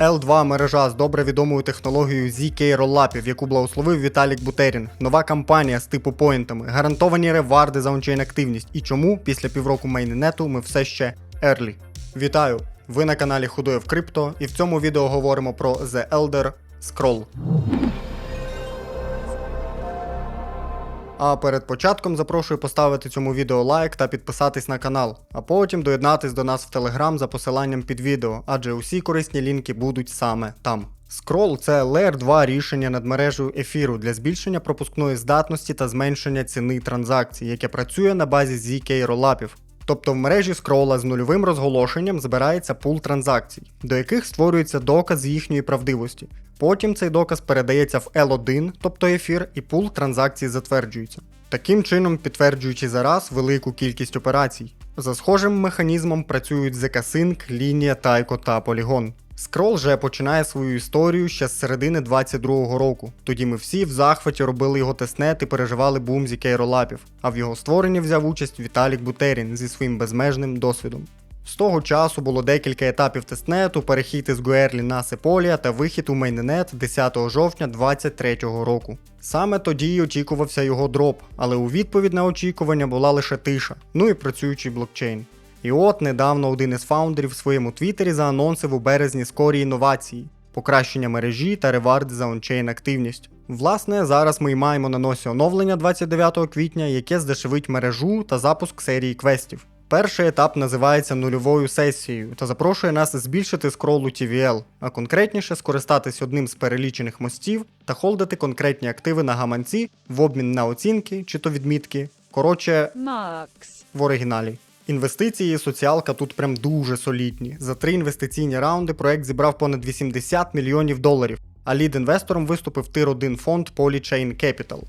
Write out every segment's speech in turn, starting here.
L2 мережа з добре відомою технологією ZK роллапів, яку благословив Віталік Бутерін. Нова кампанія з типу поінтами, гарантовані реварди за ончейн активність. І чому після півроку мейннету ми все ще ерлі. Вітаю! Ви на каналі Худоєв Крипто, і в цьому відео говоримо про The Elder Scroll. А перед початком запрошую поставити цьому відео лайк та підписатись на канал, а потім доєднатись до нас в Телеграм за посиланням під відео, адже усі корисні лінки будуть саме там. Scroll – це Layer 2 рішення над мережею ефіру для збільшення пропускної здатності та зменшення ціни транзакцій, яке працює на базі ZK ролапів. Тобто в мережі скрола з нульовим розголошенням збирається пул транзакцій, до яких створюється доказ їхньої правдивості. Потім цей доказ передається в L1, тобто ефір, і пул транзакцій затверджується. Таким чином підтверджуючи зараз велику кількість операцій. За схожим механізмом працюють ZK-Sync, Лінія, Тайко та Polygon. Скрол же починає свою історію ще з середини 22-го року. Тоді ми всі в захваті робили його тестнет і переживали бум зі кейролапів, а в його створенні взяв участь Віталік Бутерін зі своїм безмежним досвідом. З того часу було декілька етапів тестнету, перехід із Гуерлі на Сеполія та вихід у мейннет 10 жовтня 2023 року. Саме тоді й очікувався його дроп, але у відповідь на очікування була лише тиша, ну і працюючий блокчейн. І от недавно один із фаундерів в своєму твіттері заанонсив у березні скорі інновації, покращення мережі та ревард за ончейн активність. Власне, зараз ми й маємо на носі оновлення 29 квітня, яке здешевить мережу та запуск серії квестів. Перший етап називається нульовою сесією та запрошує нас збільшити скролу TVL, а конкретніше скористатись одним з перелічених мостів та холдити конкретні активи на гаманці в обмін на оцінки чи то відмітки. Коротше, Max. в оригіналі. Інвестиції і соціалка тут прям дуже солідні. За три інвестиційні раунди проект зібрав понад 80 мільйонів доларів, а лід-інвестором виступив тир 1 фонд Polychain Capital,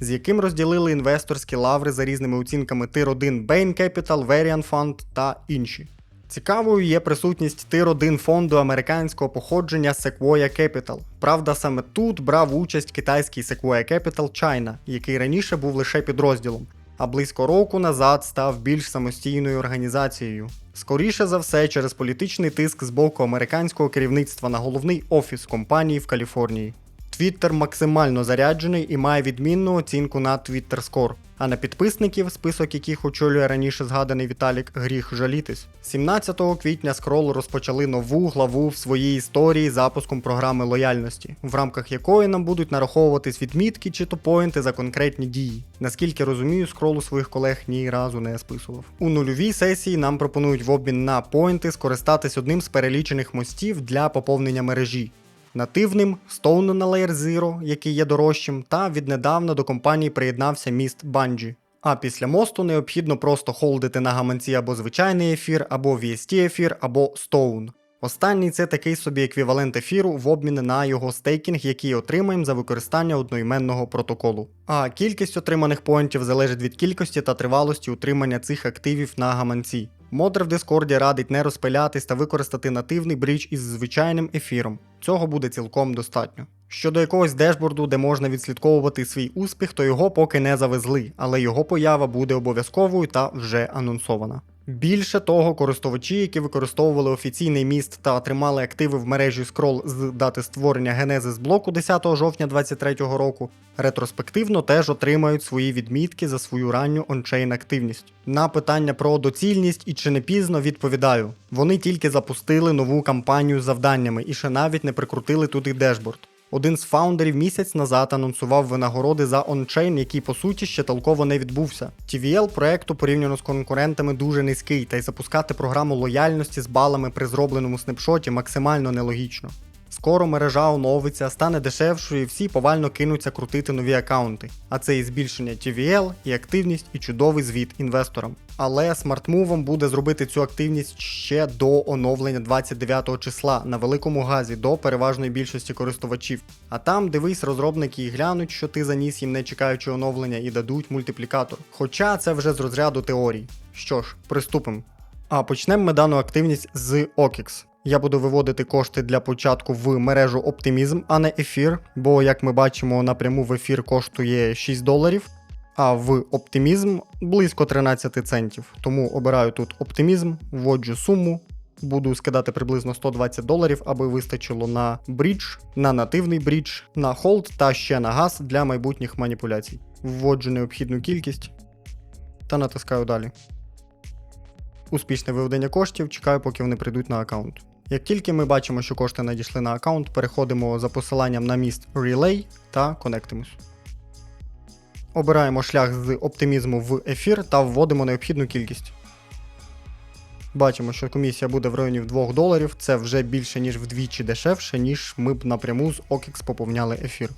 з яким розділили інвесторські лаври за різними оцінками тир 1 Bain Capital, Varian Fund та інші. Цікавою є присутність тир 1 фонду американського походження Sequoia Capital. Правда, саме тут брав участь китайський Sequoia Capital China, який раніше був лише підрозділом а близько року назад став більш самостійною організацією. Скоріше за все, через політичний тиск з боку американського керівництва на головний офіс компанії в Каліфорнії. Твіттер максимально заряджений і має відмінну оцінку на Twitter Score, а на підписників, список яких очолює раніше згаданий Віталік, гріх жалітись. 17 квітня скрол розпочали нову главу в своїй історії запуском програми лояльності, в рамках якої нам будуть нараховуватись відмітки чи то поінти за конкретні дії. Наскільки розумію, скролу своїх колег ні разу не списував. У нульовій сесії нам пропонують в обмін на поінти скористатись одним з перелічених мостів для поповнення мережі нативним, Stone на Layer Zero, який є дорожчим, та віднедавна до компанії приєднався міст Bungie. А після мосту необхідно просто холдити на гаманці або звичайний ефір, або VST ефір, або Stone. Останній це такий собі еквівалент ефіру в обмін на його стейкінг, який отримаємо за використання одноіменного протоколу. А кількість отриманих поінтів залежить від кількості та тривалості утримання цих активів на гаманці. Модер в Дискорді радить не розпилятись та використати нативний бридж із звичайним ефіром. Цього буде цілком достатньо. Щодо якогось дешборду, де можна відслідковувати свій успіх, то його поки не завезли, але його поява буде обов'язковою та вже анонсована. Більше того, користувачі, які використовували офіційний міст та отримали активи в мережі Scroll з дати створення генезис блоку 10 жовтня 2023 року, ретроспективно теж отримають свої відмітки за свою ранню ончейн активність. На питання про доцільність і чи не пізно відповідаю: вони тільки запустили нову кампанію з завданнями і ще навіть не прикрутили туди дешборд. Один з фаундерів місяць назад анонсував винагороди за ончейн, який по суті ще толково не відбувся. TVL проекту порівняно з конкурентами дуже низький, та й запускати програму лояльності з балами при зробленому снапшоті максимально нелогічно. Скоро мережа оновиться, стане дешевшою і всі повально кинуться крутити нові аккаунти. А це і збільшення TVL, і активність, і чудовий звіт інвесторам. Але смартмувом буде зробити цю активність ще до оновлення 29 числа на великому газі до переважної більшості користувачів. А там, дивись, розробники і глянуть, що ти заніс їм не чекаючи оновлення, і дадуть мультиплікатор. Хоча це вже з розряду теорій. Що ж, приступимо. А почнемо ми дану активність з OKX. Я буду виводити кошти для початку в мережу Optimism, а не ефір, бо, як ми бачимо, напряму в ефір коштує 6 доларів, а в Optimism близько 13 центів. Тому обираю тут Optimism, вводжу суму Буду скидати приблизно 120 доларів, аби вистачило на брідж, на нативний брідж, на холд та ще на газ для майбутніх маніпуляцій. Вводжу необхідну кількість та натискаю далі. Успішне виведення коштів, чекаю, поки вони прийдуть на аккаунт. Як тільки ми бачимо, що кошти надійшли на аккаунт, переходимо за посиланням на міст Relay та конектимось. Обираємо шлях з оптимізму в ефір та вводимо необхідну кількість. Бачимо, що комісія буде в районі 2 доларів. Це вже більше, ніж вдвічі дешевше, ніж ми б напряму з OKX поповняли ефір.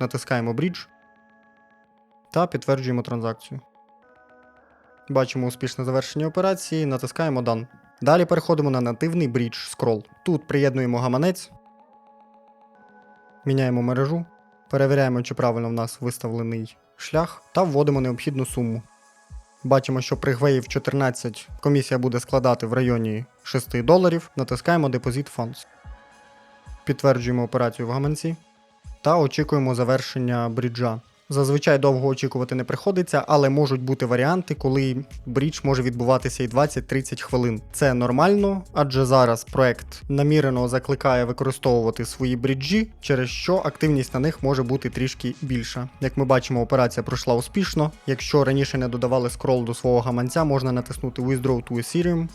Натискаємо брідж та підтверджуємо транзакцію. Бачимо успішне завершення операції, натискаємо Done. Далі переходимо на нативний брідж скрол. Тут приєднуємо гаманець, міняємо мережу, перевіряємо, чи правильно в нас виставлений шлях, та вводимо необхідну суму. Бачимо, що при гвеїв 14 комісія буде складати в районі 6 доларів. Натискаємо Deposit Funds. Підтверджуємо операцію в гаманці та очікуємо завершення бріджа. Зазвичай довго очікувати не приходиться, але можуть бути варіанти, коли брідж може відбуватися і 20-30 хвилин. Це нормально, адже зараз проект намірено закликає використовувати свої бріджі, через що активність на них може бути трішки більша. Як ми бачимо, операція пройшла успішно. Якщо раніше не додавали скрол до свого гаманця, можна натиснути Withdraw to Ethereum.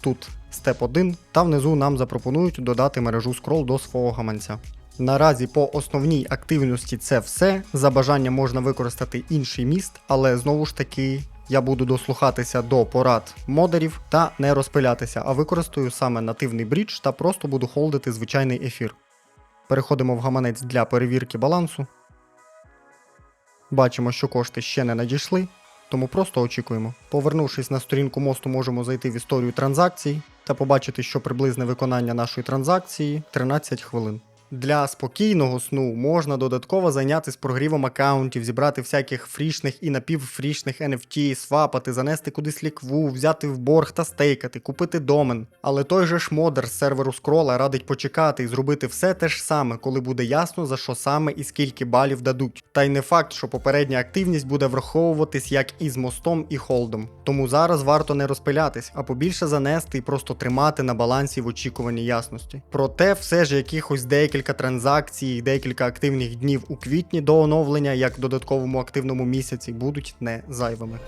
Тут степ 1, та внизу нам запропонують додати мережу скрол до свого гаманця. Наразі по основній активності це все. За бажанням можна використати інший міст, але знову ж таки я буду дослухатися до порад модерів та не розпилятися, а використаю саме нативний брідж та просто буду холдити звичайний ефір. Переходимо в гаманець для перевірки балансу. Бачимо, що кошти ще не надійшли, тому просто очікуємо. Повернувшись на сторінку мосту, можемо зайти в історію транзакцій та побачити, що приблизне виконання нашої транзакції 13 хвилин. Для спокійного сну можна додатково зайнятися прогрівом аккаунтів, зібрати всяких фрішних і напівфрішних NFT, свапати, занести кудись лікву, взяти в борг та стейкати, купити домен. Але той же ж модер з серверу скрола радить почекати і зробити все те ж саме, коли буде ясно за що саме і скільки балів дадуть. Та й не факт, що попередня активність буде враховуватись як і з мостом і холдом. Тому зараз варто не розпилятись, а побільше занести і просто тримати на балансі в очікуванні ясності. Проте все ж якихось декілька транзакцій, декілька активних днів у квітні до оновлення, як додатковому активному місяці, будуть не зайвими.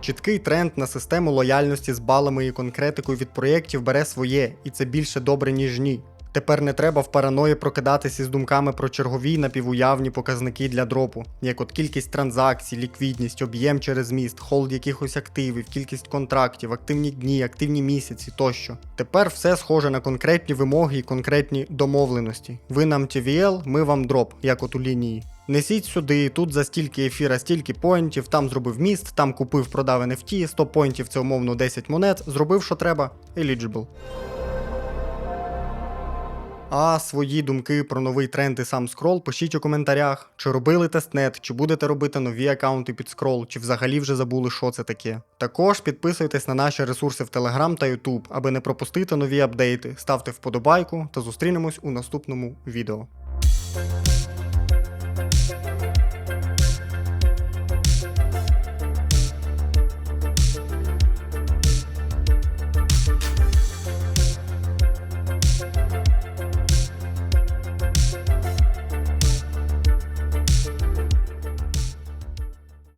Чіткий тренд на систему лояльності з балами і конкретикою від проєктів бере своє, і це більше добре, ніж ні. Тепер не треба в параної прокидатися з думками про чергові напівуявні показники для дропу, як от кількість транзакцій, ліквідність, об'єм через міст, холд якихось активів, кількість контрактів, активні дні, активні місяці тощо. Тепер все схоже на конкретні вимоги і конкретні домовленості. Ви нам TVL, ми вам дроп, як от у лінії. Несіть сюди, тут за стільки ефіра, стільки поінтів, там зробив міст, там купив, продав NFT, 100 поінтів це умовно 10 монет, зробив, що треба, eligible. А свої думки про новий тренд і сам скрол пишіть у коментарях. Чи робили тестнет, чи будете робити нові аккаунти під скрол, чи взагалі вже забули, що це таке. Також підписуйтесь на наші ресурси в Telegram та YouTube, аби не пропустити нові апдейти. Ставте вподобайку та зустрінемось у наступному відео.